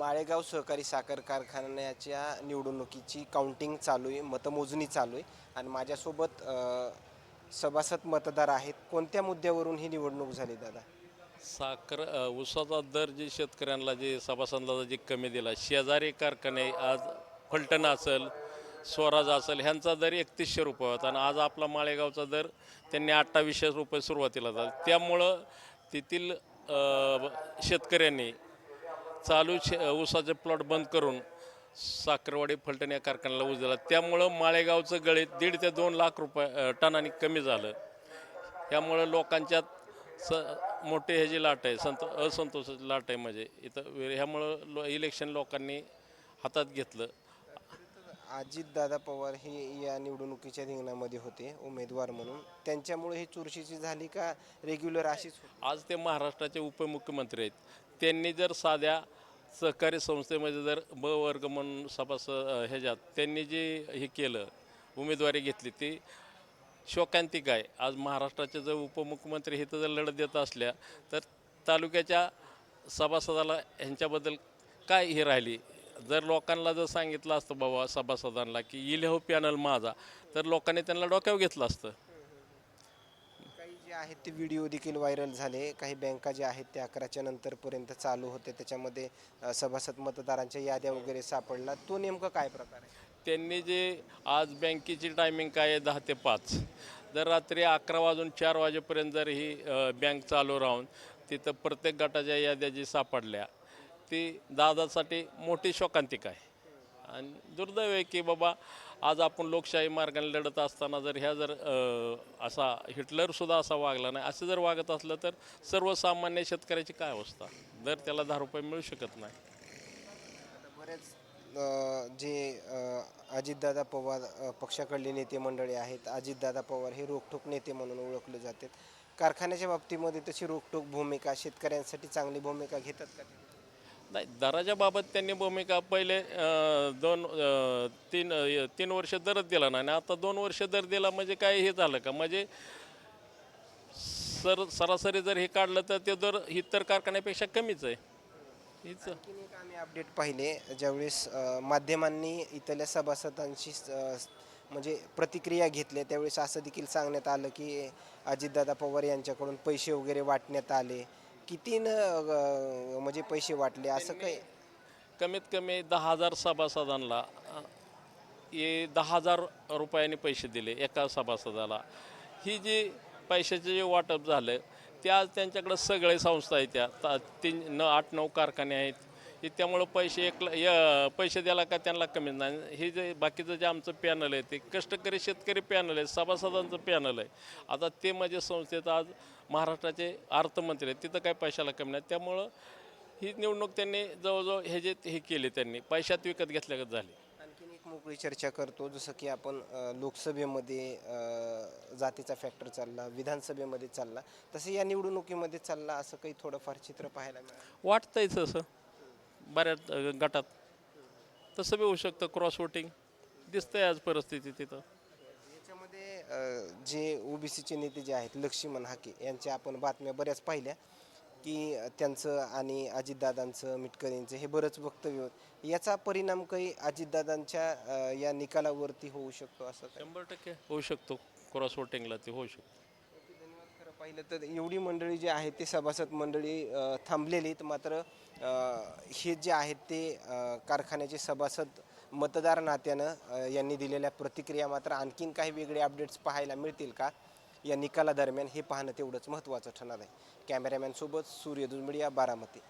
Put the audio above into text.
माळेगाव सहकारी साखर कारखान्याच्या निवडणुकीची काउंटिंग चालू आहे मतमोजणी चालू आहे आणि माझ्यासोबत सभासद मतदार आहेत. कोणत्या मुद्द्यावरून ही निवडणूक झाली दादा? साखर ऊसाचा दर जे शेतकऱ्यांना जे सभासदांना जे कमी दिला शेजारी कारखाने आज फलटण असेल स्वराज असेल ह्यांचा दर एकतीसशे रुपये होता आणि आज आपला माळेगावचा दर त्यांनी अठ्ठावीसशे रुपये सुरुवातीला झाला त्यामुळं तेथील शेतकऱ्यांनी चालू शे ऊसाचे प्लॉट बंद करून साखरवाडी फलटण या कारखान्याला ऊस दिला. त्यामुळं माळेगावचं गळीत दीड ते दोन लाख रुपये टनांनी कमी झालं. त्यामुळं लोकांच्यात स मोठे हे जी लाट आहे संतो असंतोषाची लाट आहे म्हणजे. इथं ह्यामुळं लो इलेक्शन लोकांनी हातात घेतलं. अजितदादा पवार हे या निवडणुकीच्या रिंगणामध्ये होते उमेदवार म्हणून. त्यांच्यामुळे ही चुरशीची झाली का रेग्युलर अशीच? आज ते महाराष्ट्राचे उपमुख्यमंत्री आहेत. त्यांनी जर साध्या सहकारी संस्थेमध्ये जर ब वर्ग म्हणून सभासद ह्याच्यात त्यांनी जे हे केलं उमेदवारी घेतली ती शोकांतिक आहे. आज महाराष्ट्राचे जर उपमुख्यमंत्री हे तर जर लढत देत असल्या तर तालुक्याच्या सभासदाला ह्यांच्याबद्दल काय हे राहिली? जर लोकांना जर सांगितलं असतं बाबा सभासदांना की इलेहो हो पॅनल माझा तर लोकांनी त्यांना डोक्यावर घेतलं असतं. जे आहेत ते व्हिडिओ देखील व्हायरल झाले. काही बँका ज्या आहेत त्या अकराच्या नंतरपर्यंत चालू होते. त्याच्यामध्ये सभासद मतदारांच्या याद्या वगैरे सापडला. तो नेमका काय प्रकार आहे? त्यांनी जे आज बँकेची टायमिंग काय आहे? दहा ते पाच. जर रात्री अकरा वाजून चार वाजेपर्यंत जर ही बँक चालू राहून तिथं प्रत्येक गटाच्या याद्या जी सापडल्या ती दादासाठी मोठी शोकांतिक आहे. आणि दुर्दैव आहे की बाबा आज आपण लोकशाही मार्गाने लढत असताना जर ह्या जर असा हिटलरसुद्धा असा वागला नाही असं जर वागत असलं तर सर्वसामान्य शेतकऱ्याची काय अवस्था? दर त्याला दहा रुपये मिळू शकत नाही. बरेच जे अजितदादा पवार पक्षाकडले नेते मंडळी आहेत अजितदादा पवार हे रोखठोक नेते म्हणून ओळखले जातात. कारखान्याच्या बाबतीमध्ये तशी रोखठोक भूमिका शेतकऱ्यांसाठी चांगली भूमिका घेतात का? नाही दराच्या बाबत त्यांनी भूमिका पहिले दोन तीन तीन वर्ष दरच दिला नाही. आणि आता दोन वर्ष दर दिला म्हणजे काय हे झालं का? म्हणजे सर सरासरी जर हे काढलं तर ते दर इतर कारखान्यापेक्षा कमीच आहे. हीच. आणखीन एक आम्ही अपडेट पाहिले ज्यावेळेस अ, माध्यमांनी इथल्या सभासदांशी अ, म्हणजे प्रतिक्रिया घेतल्या त्यावेळेस असं देखील सांगण्यात आलं की अजितदादा पवार यांच्याकडून पैसे वगैरे वाटण्यात आले. किती न अ, म्हणजे पैसे वाटले असं काही कमीत कमी दहा हजार सभासदांना अं, हे दहा हजार रुपयांनी पैसे दिले एका सभासदाला. ही जी पैशाचे जे वाटप झालं ते आज त्यांच्याकडं सगळे संस्था आहेत त्या. ता- तीन न आठ नऊ कारखाने आहेत. हे त्यामुळं पैसे एक पैसे द्यायला का त्यांना कमी नाही. हे जे बाकीचं जे आमचं पॅनल आहे ते कष्टकरी शेतकरी पॅनल आहे सभासदांचं पॅनल आहे. आता ते माझे संस्थेत आज महाराष्ट्राचे अर्थमंत्री आहेत तिथं काय पैशाला कमी नाही. त्यामुळं ही निवडणूक त्यांनी जवळजवळ हे जे हे केले त्यांनी पैशात विकत घेतल्यागत झाली. आणखीन एक मोकळी चर्चा करतो जसं की आपण लोकसभेमध्ये जातीचा फॅक्टर चालला विधानसभेमध्ये चालला तसं या निवडणुकीमध्ये चालला असं काही थोडंफार चित्र पाहायला मिळालं? वाटतंयच असं बऱ्याच अ, गटात तसं बी होऊ शकतं क्रॉस वोटिंग दिसतंय आज परिस्थिती तिथं. याच्यामध्ये अ, जे ओबीसीचे नेते जे आहेत लक्ष्मण हाके यांच्या आपण बातम्या बऱ्याच पाहिल्या की अ, त्यांचं आणि अजितदादांचं मिटकरींचं हे बरंच वक्तव्य होतं. याचा परिणाम काही अजितदादांच्या अ, या निकालावरती होऊ शकतो असं काय? शंभर टक्के होऊ शकतो. क्रॉस वोटिंगला ते होऊ शकतो. पाहिलं तर एवढी मंडळी जी आहेत ते सभासद मंडळी थांबलेलीत थांबलेली आहेत. मात्र हे जे आहेत ते कारखान्याचे सभासद मतदार नात्यानं यांनी दिलेल्या प्रतिक्रिया मात्र आणखीन काही वेगळे अपडेट्स पाहायला मिळतील का? या निकालादरम्यान हे पाहणं तेवढंच महत्त्वाचं ठरणार आहे. कॅमेरामॅनसोबत सूर्य दुर्मिडिया बारामती.